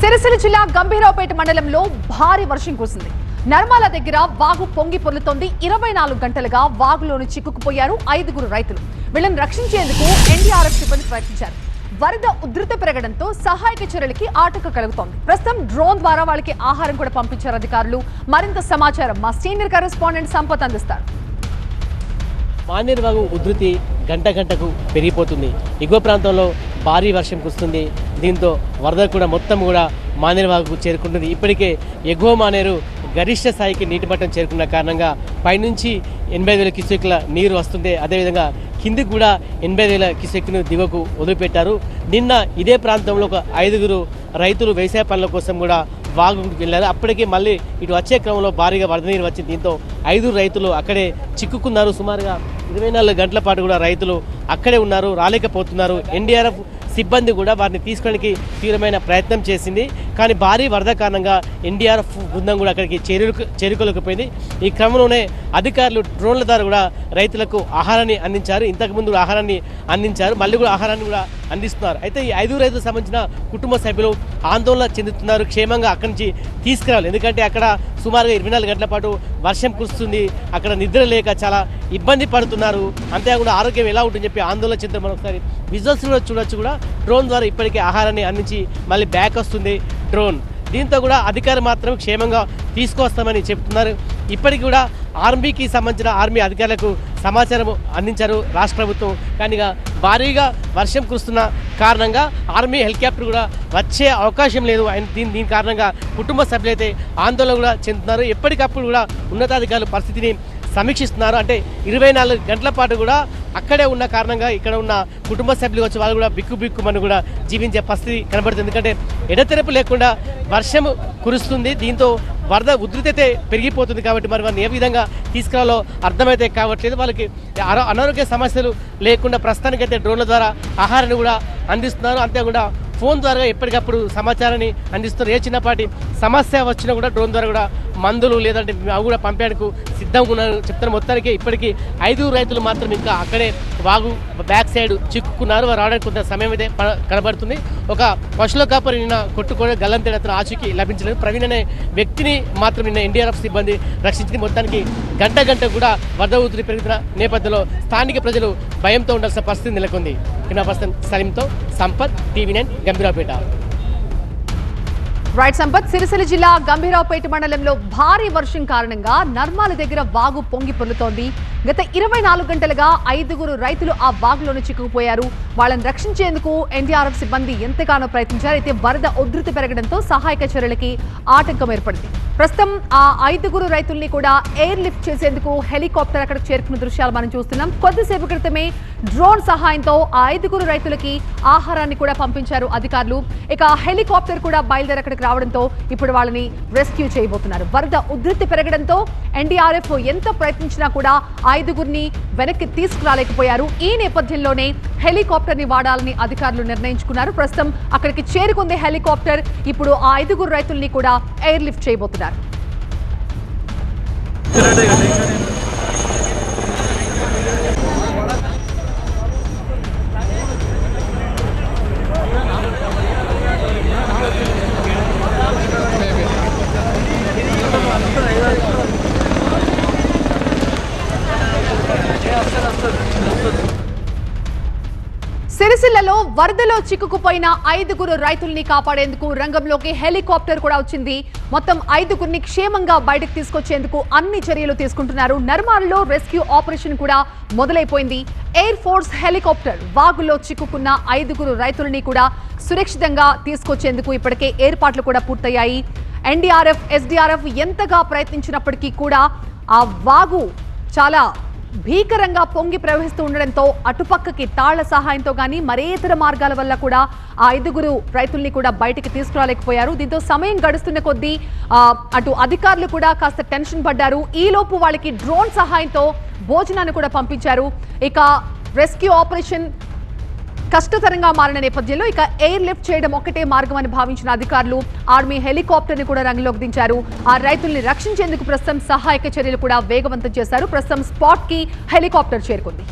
సిరిసిల్ల జిల్లా గంభీరావుపేట మండలంలో భారీ వర్షం కురిసింది. నర్మాల దగ్గర వాగు పొంగి పొర్లుతోంది. ఇరవై నాలుగు గంటలుగా వాగులోని చిక్కుకుపోయారు ఐదుగురు రైతులు. వీళ్ళని రక్షించేందుకు ఎన్డీఆర్ఎఫ్ సిబ్బంది ప్రయత్నించారు. వరద ఉధృత పెరగడంతో సహాయక చర్యలకి ఆటంక కలుగుతోంది. ప్రస్తుతం డ్రోన్ ద్వారా వాళ్ళకి ఆహారం కూడా పంపించారు అధికారులు. మరింత సమాచారం మా సీనియర్ కరెస్పాండెంట్ సంపత్ అందిస్తారు. మానేరు వాగు ఉధృతి గంట గంటకు పెరిగిపోతుంది. ఎగువ ప్రాంతంలో భారీ వర్షం కురుస్తుంది. దీంతో వరద కూడా మొత్తం కూడా మానేరు వాగుకు చేరుకుంటుంది. ఇప్పటికే ఎగువ మానేరు గరిష్ట స్థాయికి నీటి మట్టం చేరుకున్న కారణంగా పైనుంచి ఎనభై వేల క్యూసెక్ల నీరు వస్తుంది అదేవిధంగా కిందికి కూడా ఎనభై వేల క్యూసెక్ను దిగువకు వదిలిపెట్టారు. నిన్న ఇదే ప్రాంతంలో ఒక ఐదుగురు రైతులు వ్యవసాయ పనుల కోసం కూడా వాగుకు వెళ్ళారు. అప్పటికే మళ్ళీ ఇటు వచ్చే క్రమంలో భారీగా వరద నీరు వచ్చింది దీంతో ఐదు రైతులు అక్కడే చిక్కుకున్నారు. సుమారుగా ఇరవై నాలుగు గంటల పాటు కూడా రైతులు అక్కడే ఉన్నారు రాలేకపోతున్నారు. ఎన్డీఆర్ఎఫ్ సిబ్బంది కూడా వారిని తీసుకోవడానికి తీవ్రమైన ప్రయత్నం చేసింది. కానీ భారీ వరద కారణంగా ఎన్డీఆర్ఎఫ్ బృందం కూడా అక్కడికి చేరుకు చేరుకోలేకపోయింది. ఈ క్రమంలోనే అధికారులు డ్రోన్ల ద్వారా కూడా రైతులకు ఆహారాన్ని అందించారు. ఇంతకుముందు ఆహారాన్ని అందించారు. మళ్ళీ కూడా ఆహారాన్ని కూడా అందిస్తున్నారు. అయితే ఈ ఐదు రైతులకు సంబంధించిన కుటుంబ సభ్యులు ఆందోళన చెందుతున్నారు. క్షేమంగా అక్కడి నుంచి తీసుకురావాలి. ఎందుకంటే అక్కడ సుమారుగా ఇరవై నాలుగు గంటల పాటు వర్షం కురుస్తుంది. అక్కడ నిద్ర లేక చాలా ఇబ్బంది పడుతున్నారు. అంతేకాకుండా ఆరోగ్యం ఎలా ఉంటుందని చెప్పి ఆందోళన చెందారు మనం ఒకసారి విజువల్స్ కూడా చూడొచ్చు కూడా. డ్రోన్ ద్వారా ఇప్పటికే ఆహారాన్ని అందించి మళ్ళీ బ్యాక్ వస్తుంది. డ్రోన్. దీంతో కూడా అధికారులు మాత్రం క్షేమంగా తీసుకొస్తామని చెప్తున్నారు. ఇప్పటికి కూడా ఆర్మీకి సంబంధించిన ఆర్మీ అధికారులకు సమాచారం అందించారు రాష్ట్ర ప్రభుత్వం. కానీ భారీగా వర్షం కురుస్తున్న కారణంగా ఆర్మీ హెలికాప్టర్ కూడా వచ్చే అవకాశం లేదు. దీని దీని కారణంగా కుటుంబ సభ్యులైతే ఆందోళన కూడా చెందుతున్నారు. ఎప్పటికప్పుడు కూడా ఉన్నతాధికారులు పరిస్థితిని సమీక్షిస్తున్నారు. అంటే ఇరవై నాలుగు గంటల పాటు కూడా అక్కడే ఉన్న కారణంగా ఇక్కడ ఉన్న కుటుంబ సభ్యులు వచ్చి వాళ్ళు కూడా బిక్కు బిక్కుమని కూడా జీవించే పరిస్థితి కనబడుతుంది. ఎందుకంటే ఎడతెరపు లేకుండా వర్షం కురుస్తుంది దీంతో వరద ఉధృతైతే పెరిగిపోతుంది కాబట్టి మరి వారిని ఏ విధంగా తీసుకురావాలో అర్థమైతే కావట్లేదు. వాళ్ళకి అనారోగ్య సమస్యలు లేకుండా ప్రస్తుతానికైతే డ్రోన్ల ద్వారా ఆహారాన్ని కూడా అందిస్తున్నారు. అంతేకాకుండా ఫోన్ ద్వారా ఎప్పటికప్పుడు సమాచారాన్ని అందిస్తున్నారు ఏ చిన్నపాటి సమస్య వచ్చినా కూడా డ్రోన్ ద్వారా కూడా మందులు లేదంటే అవి కూడా పంపేందుకు సిద్ధంగా ఉన్నారు. చెప్తారు మొత్తానికి ఇప్పటికీ ఐదు రైతులు మాత్రం ఇంకా అక్కడే వాగు బ్యాక్ సైడ్ చిక్కుకున్నారు. వారు రావడానికి కొంత సమయం అయితే కనబడుతుంది. ఒక పశువుల కాపరి నిన్న కొట్టుకొని గల్లంతేడ అతను ఆచూకీ లభించలేదు. ప్రవీణ్ అనే వ్యక్తిని మాత్రం నిన్న ఎన్డీఆర్ఎఫ్ సిబ్బంది రక్షించింది. మొత్తానికి గంట గంట కూడా వరద ఊతులు పెరుగుతున్న నేపథ్యంలో స్థానిక ప్రజలు భయంతో ఉండాల్సిన పరిస్థితి నెలకొంది. కినా person సలీంతో Sampath TV nine Gambhiraopet right Sampath Sircilla జిల్లా గంభీరావుపేట మండలంలో భారీ వర్షం కారణంగా నర్మాల దగ్గర వాగు పొంగి పొర్లుతోంది. గత ఇరవై నాలుగు గంటలుగా ఐదుగురు రైతులు ఆ వాగులోనే చిక్కుకుపోయారు. వాళ్ళని రక్షించేందుకు ఎన్డీఆర్ఎఫ్ సిబ్బంది ఎంతగానో ప్రయత్నించారు. అయితే వరద ఉధృతి పెరగడంతో సహాయక చర్యలకి ఆటంకం ఏర్పడింది. ప్రస్తుతం ఆ ఐదుగురు రైతుల్ని కూడా ఎయిర్ లిఫ్ట్ చేసేందుకు హెలికాప్టర్ అక్కడ చేరుకున్న దృశ్యాలు మనం చూస్తున్నాం. కొద్దిసేపు క్రితమే డ్రోన్ సహాయంతో ఆ ఐదుగురు రైతులకి ఆహారాన్ని కూడా పంపించారు అధికారులు. ఇక హెలికాప్టర్ కూడా బయలుదేరి అక్కడికి రావడంతో ఇప్పుడు వాళ్ళని రెస్క్యూ చేయబోతున్నారు. వరద ఉధృతి పెరగడంతో ఎన్డీఆర్ఎఫ్ ఎంత ప్రయత్నించినా కూడా ఐదుగురిని వెనక్కి తీసుకురాలేకపోయారు. ఈ నేపథ్యంలోనే హెలికాప్టర్ని వాడాలని అధికారులు నిర్ణయించుకున్నారు. ప్రస్తుతం అక్కడికి చేరుకుంది హెలికాప్టర్. ఇప్పుడు ఆ ఐదుగురు రైతుల్ని కూడా ఎయిర్ లిఫ్ట్ చేయబోతున్నారు. సిరిసిల్లలో వరదలో చిక్కుకుపోయిన ఐదుగురు రైతుల్ని కాపాడేందుకు రంగంలోకి హెలికాప్టర్ కూడా వచ్చింది. మొత్తం ఐదుగురిని క్షేమంగా బయటకు తీసుకొచ్చేందుకు అన్ని చర్యలు తీసుకుంటున్నారు. నర్మాల్లో రెస్క్యూ ఆపరేషన్ కూడా మొదలైపోయింది. ఎయిర్ ఫోర్స్ హెలికాప్టర్ వాగులో చిక్కుకున్న ఐదుగురు రైతులని కూడా సురక్షితంగా తీసుకొచ్చేందుకు ఇప్పటికే ఏర్పాట్లు కూడా పూర్తయ్యాయి. ఎన్డీఆర్ఎఫ్ ఎస్డీఆర్ఎఫ్ ఎంతగా ప్రయత్నించినప్పటికీ కూడా ఆ వాగు చాలా భీకరంగా పొంగి ప్రవహిస్తూ ఉండడంతో అటుపక్కకి తాళ్ళ సహాయంతో కానీ మరే ఇతర మార్గాల వల్ల కూడా ఆ ఐదుగురు రైతుల్ని కూడా బయటికి తీసుకురాలేకపోయారు. దీంతో సమయం గడుస్తున్న కొద్దీ అటు అధికారులు కూడా కాస్త టెన్షన్ పడ్డారు. ఈలోపు వాళ్ళకి డ్రోన్ సహాయంతో భోజనాన్ని కూడా పంపించారు. ఇక రెస్క్యూ ఆపరేషన్ కష్టతరంగా మారిన నేపథ్యంలో ఇక ఎయిర్ లిఫ్ట్ చేయడం ఒక్కటే మార్గం అని భావించిన అధికారులు ఆర్మీ హెలికాప్టర్ని కూడా రంగంలోకి దించారు. ఆ రైతుల్ని రక్షించేందుకు ప్రస్తుతం సహాయక చర్యలు కూడా వేగవంతం చేశారు. ప్రస్తుతం స్పాట్కి హెలికాప్టర్ చేరుకుంది.